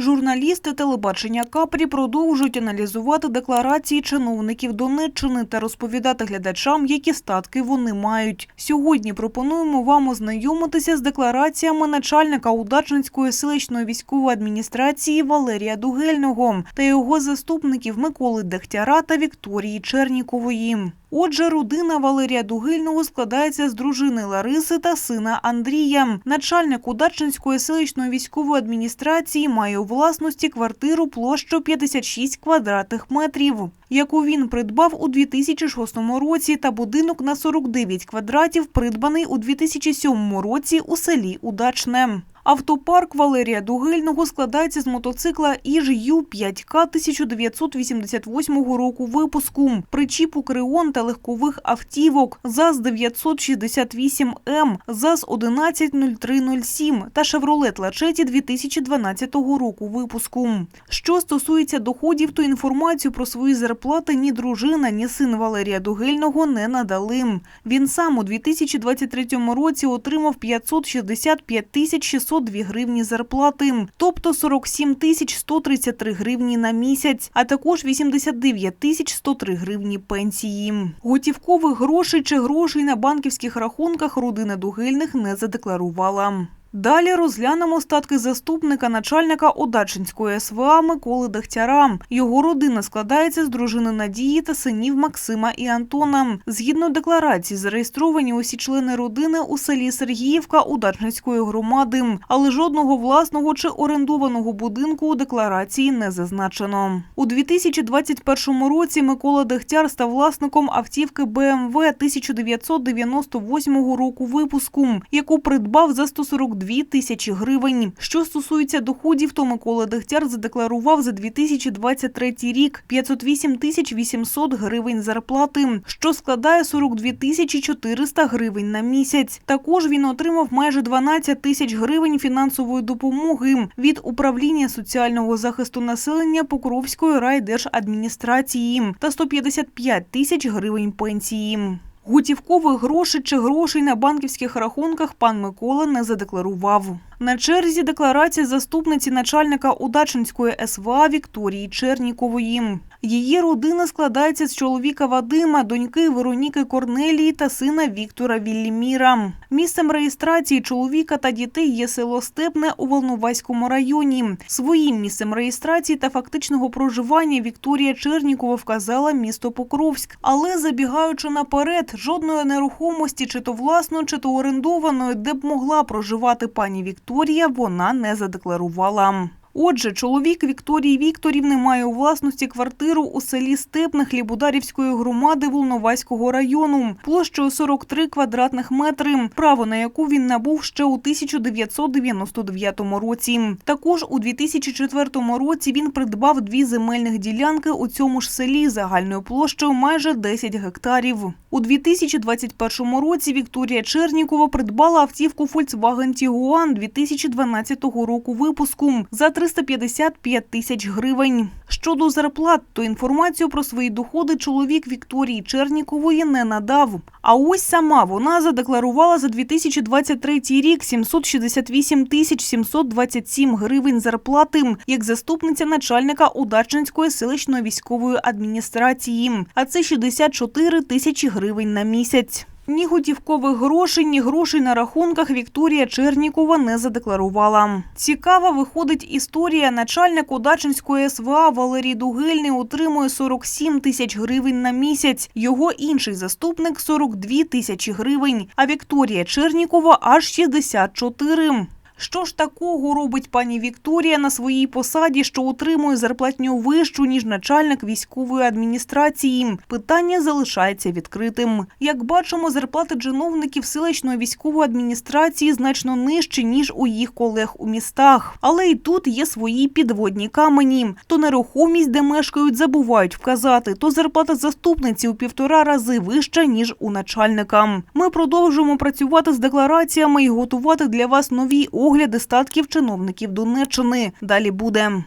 Журналісти телебачення Капрі продовжують аналізувати декларації чиновників Донеччини та розповідати глядачам, які статки вони мають. Сьогодні пропонуємо вам ознайомитися з деклараціями начальника Удачненської селищної військової адміністрації Валерія Дугельного та його заступників Миколи Дегтяра та Вікторії Чернікової. Отже, родина Валерія Дугильного складається з дружини Лариси та сина Андрія. Начальник Удачненської селищної військової адміністрації має у власності квартиру площу 56 квадратних метрів, яку він придбав у 2006 році, та будинок на 49 квадратів, придбаний у 2007 році у селі Удачне. Автопарк Валерія Дугильного складається з мотоцикла іж Ю-5К 1988 року випуску, причіпу Креон та легкових автівок ЗАЗ-968М, ЗАЗ-110307 та Шевролет Лачеті 2012 року випуску. Що стосується доходів, то інформацію про свої зарплати ні дружина, ні син Валерія Дугельного не надали. Він сам у 2023 році отримав 565 тисяч 602 гривні зарплати, тобто 47 тисяч 133 гривні на місяць, а також 89 тисяч 103 гривні пенсії. Готівкових грошей чи грошей на банківських рахунках родина Дугельних не задекларувала. Далі розглянемо статки заступника начальника Одачинської СВА Миколи Дегтяра. Його родина складається з дружини Надії та синів Максима і Антона. Згідно декларації, зареєстровані усі члени родини у селі Сергіївка Удачницької громади, але жодного власного чи орендованого будинку у декларації не зазначено. У 2021 році Микола Дегтяр став власником автівки БМВ 1998 року випуску, яку придбав за 142 тисячі гривень. Що стосується доходів, то Микола Дегтяр задекларував за 2023 рік 508 тисяч 800 гривень зарплати, що складає 42 тисячі 400 гривень на місяць. Також він отримав майже 12 тисяч гривень фінансової допомоги від управління соціального захисту населення Покровської райдержадміністрації та 155 тисяч гривень пенсії. Готівкових грошей чи грошей на банківських рахунках пан Микола не задекларував. На черзі декларація заступниці начальника Удачинської СВА Вікторії Чернікової. Її родина складається з чоловіка Вадима, доньки Вероніки Корнелії та сина Віктора Вілліміра. Місцем реєстрації чоловіка та дітей є село Степне у Волноваському районі. Своїм місцем реєстрації та фактичного проживання Вікторія Чернікова вказала місто Покровськ. Але забігаючи наперед, жодної нерухомості, чи то власної, чи то орендованої, де б могла проживати пані Вікторія, вона не задекларувала. Отже, чоловік Вікторії Вікторівни має у власності квартиру у селі Степне Хлібодарівської громади Волноваського району площею 43 квадратних метри, право на яку він набув ще у 1999 році. Також у 2004 році він придбав дві земельних ділянки у цьому ж селі загальною площею майже 10 гектарів. У 2021 році Вікторія Чернікова придбала автівку Volkswagen Tiguan 2012 року випуску за 355 тисяч гривень. Щодо зарплат, то інформацію про свої доходи чоловік Вікторії Чернікової не надав. А ось сама вона задекларувала за 2023 рік 768 тисяч 727 гривень зарплати як заступниця начальника Удачинської селищної військової адміністрації. А це 64 тисячі гривень на місяць. Ні готівкових грошей, ні грошей на рахунках Вікторія Чернікова не задекларувала. Цікава виходить історія. Начальник Удачинської СВА Валерій Дугельний отримує 47 тисяч гривень на місяць. Його інший заступник – 42 тисячі гривень, а Вікторія Чернікова – аж 64. Що ж такого робить пані Вікторія на своїй посаді, що отримує зарплатню вищу, ніж начальник військової адміністрації? Питання залишається відкритим. Як бачимо, зарплати чиновників селищної військової адміністрації значно нижчі, ніж у їх колег у містах. Але і тут є свої підводні камені. То нерухомість, де мешкають, забувають вказати, то зарплата заступниці у півтора рази вища, ніж у начальника. Ми продовжуємо працювати з деклараціями і готувати для вас нові огляди статків чиновників Донеччини. Далі буде.